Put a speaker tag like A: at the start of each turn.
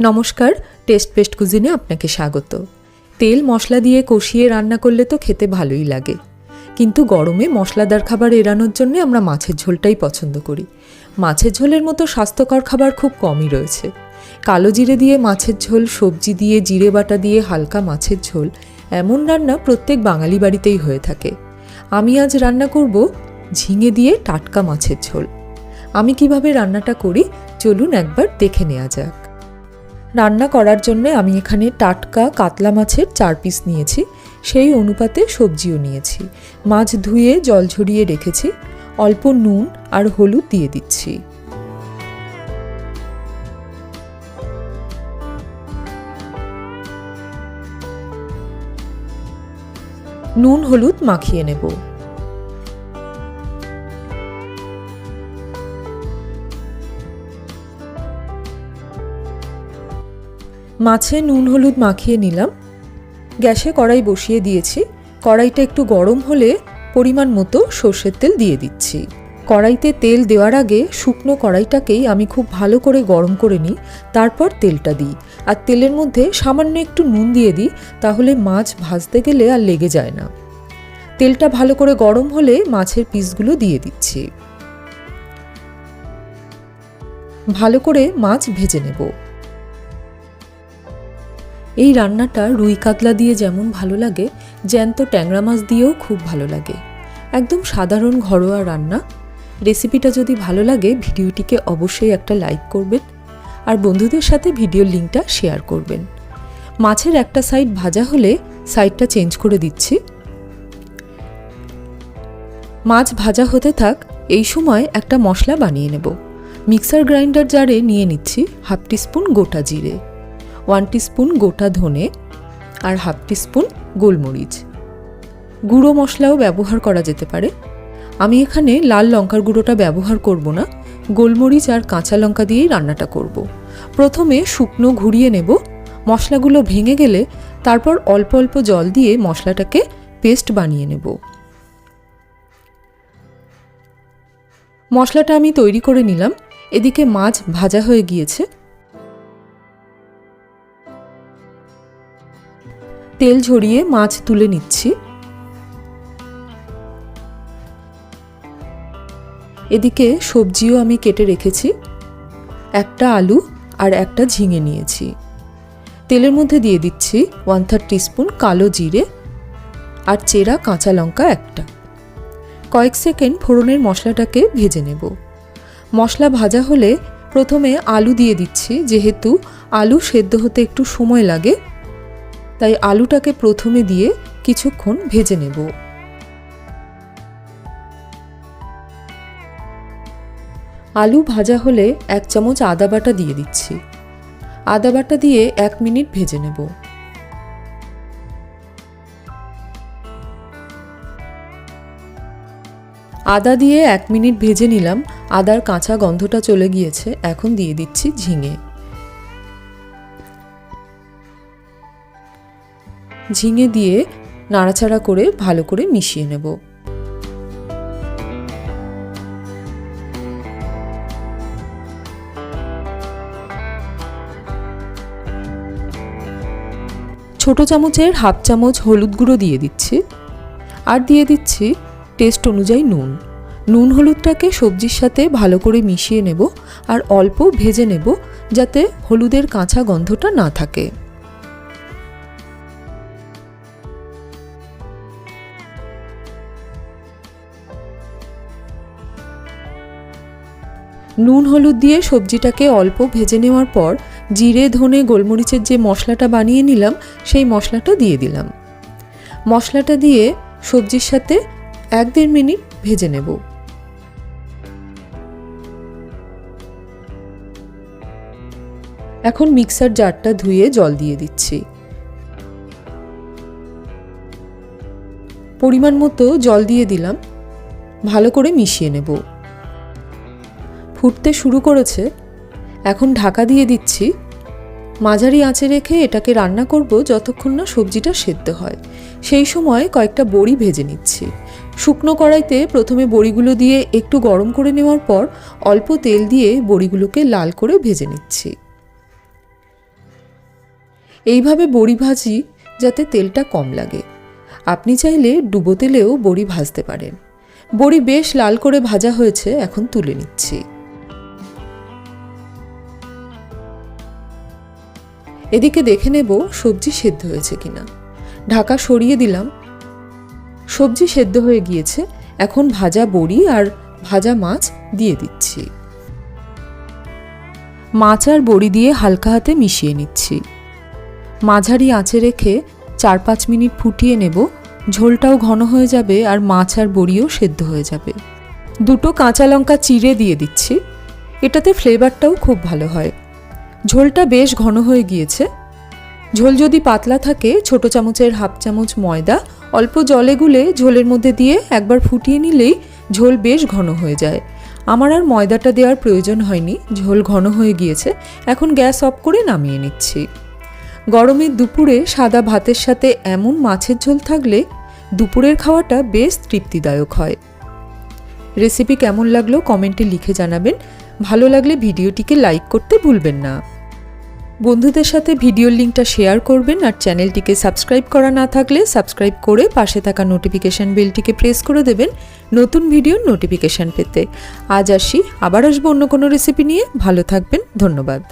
A: নমস্কার, test paste কুজিনে আপনাকে স্বাগত। তেল মশলা দিয়ে কষিয়ে রান্না করলে তো খেতে ভালোই লাগে। কিন্তু গরমে মশলাদার খাবার এড়ানোর জন্য আমরা মাছের ঝোলটাই পছন্দ করি। মাছের ঝোলের মতো স্বাস্থ্যকর খাবার খুব কমই রয়েছে। কালো জিরে দিয়ে মাছের ঝোল, সবজি দিয়ে জিরে বাটা দিয়ে হালকা মাছের ঝোল, এমন রান্না প্রত্যেক বাঙালি বাড়িতেই হয়ে থাকে। আমি আজ রান্না করব ঝিঙে দিয়ে টাটকা মাছের ঝোল। আমি কীভাবে রান্নাটা করি, চলুন একবার দেখে নেওয়া যাক। রান্না করার জন্য আমি এখানে টাটকা কাতলা মাছের চার পিস নিয়েছি, সেই অনুপাতে সবজিও নিয়েছি। মাছ ধুয়ে জল ঝরিয়ে রেখেছি, অল্প নুন আর হলুদ দিয়ে দিচ্ছি। নুন হলুদ মাখিয়ে নেব। মাছে নুন হলুদ মাখিয়ে নিলাম। গ্যাসে কড়াই বসিয়ে দিয়েছি। কড়াইটা একটু গরম হলে পরিমাণ মতো সর্ষের তেল দিয়ে দিচ্ছি। কড়াইতে তেল দেওয়ার আগে শুকনো কড়াইটাকেই আমি খুব ভালো করে গরম করে নিই, তারপর তেলটা দিই। আর তেলের মধ্যে সামান্য একটু নুন দিয়ে দিই, তাহলে মাছ ভাজতে গেলে আর লেগে যায় না। তেলটা ভালো করে গরম হলে মাছের পিসগুলো দিয়ে দিচ্ছি। ভালো করে মাছ ভেজে নেব। এই রান্নাটা রুই কাতলা দিয়ে যেমন ভালো লাগে, জ্যান্ত ট্যাংরা মাছ দিয়েও খুব ভালো লাগে। একদম সাধারণ ঘরোয়া রান্না। রেসিপিটা যদি ভালো লাগে, ভিডিওটিকে অবশ্যই একটা লাইক করবেন আর বন্ধুদের সাথে ভিডিওর লিঙ্কটা শেয়ার করবেন। মাছের একটা সাইড ভাজা হলে সাইডটা চেঞ্জ করে দিচ্ছি। মাছ ভাজা হতে থাক, এই সময় একটা মশলা বানিয়ে নেব। মিক্সার গ্রাইন্ডার জারে নিয়ে নিচ্ছি হাফ টিস্পুন গোটা জিরে। ওয়ান টিস্পুন গোটা ধনে আর হাফ টিস্পুন গোলমরিচ। গুঁড়ো মশলাও ব্যবহার করা যেতে পারে। আমি এখানে লাল লঙ্কার গুঁড়োটা ব্যবহার করব না। গোলমরিচ আর কাঁচা লঙ্কা দিয়েই রান্নাটা করব। প্রথমে শুকনো ঘুরিয়ে নেব। মশলাগুলো ভেঙে গেলে তারপর অল্প অল্প জল দিয়ে মশলাটাকে পেস্ট বানিয়ে নেব। মশলাটা আমি তৈরি করে নিলাম। এদিকে মাছ ভাজা হয়ে গিয়েছে। তেল ঝরিয়ে মাছ তুলে নিচ্ছি। এদিকে সবজিও আমি কেটে রেখেছি। একটা আলু আর একটা ঝিঙে নিয়েছি। তেলের মধ্যে দিয়ে দিচ্ছি ওয়ান থার্ড টিস্পুন কালো জিরে আর চেরা কাঁচা লঙ্কা একটা। কয়েক সেকেন্ড ফোড়নের মশলাটাকে ভেজে নেব। মশলা ভাজা হলে প্রথমে আলু দিয়ে দিচ্ছি, যেহেতু আলু সেদ্ধ হতে একটু সময় লাগে। তাই আলুটাকে প্রথমে দিয়ে কিছুক্ষণ ভেজে নেব। আলু ভাজা হলে এক চামচ আদা বাটা দিয়ে দিচ্ছি। আদা বাটা দিয়ে এক মিনিট ভেজে নেব। আদা দিয়ে এক মিনিট ভেজে নিলাম। আদার কাঁচা গন্ধটা চলে গিয়েছে। এখন দিয়ে দিচ্ছি ঝিঙে। ঝিঙে দিয়ে নাড়াচাড়া করে ভালো করে মিশিয়ে নেব। ছোট চামচের হাফ চামচ হলুদ গুঁড়ো দিয়ে দিচ্ছি আর দিয়ে দিচ্ছি টেস্ট অনুযায়ী নুন। নুন হলুদটাকে সবজির সাথে ভালো করে মিশিয়ে নেব আর অল্প ভেজে নেব যাতে হলুদের কাঁচা গন্ধটা না থাকে। নুন হলুদ দিয়ে সবজিটাকে অল্প ভেজে নেওয়ার পর জিরে, ধনে, গোলমরিচের যে মশলাটা বানিয়ে নিলাম, সেই মশলাটা দিয়ে দিলাম। মশলাটা দিয়ে সবজির সাথে এক দেড় মিনিট ভেজে নেব। এখন মিক্সার জারটা ধুয়ে জল দিয়ে দিচ্ছি। পরিমাণ মতো জল দিয়ে দিলাম। ভালো করে মিশিয়ে নেব। ফুটতে শুরু করেছে, এখন ঢাকা দিয়ে দিচ্ছি। মাঝারি আঁচে রেখে এটাকে রান্না করব যতক্ষণ না সবজিটা সেদ্ধ হয়। সেই সময় কয়েকটা বড়ি ভেজে নিচ্ছি। শুকনো কড়াইতে প্রথমে বড়িগুলো দিয়ে একটু গরম করে নেওয়ার পর অল্প তেল দিয়ে বড়িগুলোকে লাল করে ভেজে নিচ্ছি। এইভাবে বড়ি ভাজি যাতে তেলটা কম লাগে। আপনি চাইলে ডুবো তেলেও বড়ি ভাজতে পারেন। বড়ি বেশ লাল করে ভাজা হয়েছে, এখন তুলে নিচ্ছি। এদিকে দেখে নেব সবজি সেদ্ধ হয়েছে কিনা। ঢাকা সরিয়ে দিলাম। সবজি সেদ্ধ হয়ে গিয়েছে। এখন ভাজা বড়ি আর ভাজা মাছ দিয়ে দিচ্ছি। মাছ আর বড়ি দিয়ে হালকা হাতে মিশিয়ে নিচ্ছি। মাঝারি আঁচে রেখে চার পাঁচ মিনিট ফুটিয়ে নেব। ঝোলটাও ঘন হয়ে যাবে আর মাছ আর বড়িও সেদ্ধ হয়ে যাবে। দুটো কাঁচা লঙ্কা চিড়ে দিয়ে দিচ্ছি। এটাতে ফ্লেভারটাও খুব ভালো হয়। ঝোলটা বেশ ঘন হয়ে গিয়েছে। ঝোল যদি পাতলা থাকে, ছোট চামচের হাফ চামচ ময়দা, অল্প জলে গুলে ঝোলের মধ্যে দিয়ে একবার ফুটিয়ে নিলেই ঝোল বেশ ঘন হয়ে যায়। আমার আর ময়দাটা দেওয়ার প্রয়োজন হয়নি, ঝোল ঘন হয়ে গিয়েছে। এখন গ্যাস অফ করে নামিয়ে নিচ্ছি। গরমে দুপুরে সাদা ভাতের সাথে এমন মাছের ঝোল থাকলে দুপুরের খাওয়াটা বেশ তৃপ্তিদায়ক হয়। রেসিপি কেমন লাগল কমেন্টে লিখে জানাবেন। ভালো লাগলে ভিডিওটিকে লাইক করতে ভুলবেন না। বন্ধুদের সাথে ভিডিওর লিঙ্কটা শেয়ার করবেন আর চ্যানেলটিকে সাবস্ক্রাইব করা না থাকলে সাবস্ক্রাইব করে পাশে থাকা নোটিফিকেশান বেলটিকে প্রেস করে দেবেন নতুন ভিডিওর নোটিফিকেশান পেতে। আজ আসি, আবার আসব অন্য কোনো রেসিপি নিয়ে। ভালো থাকবেন, ধন্যবাদ।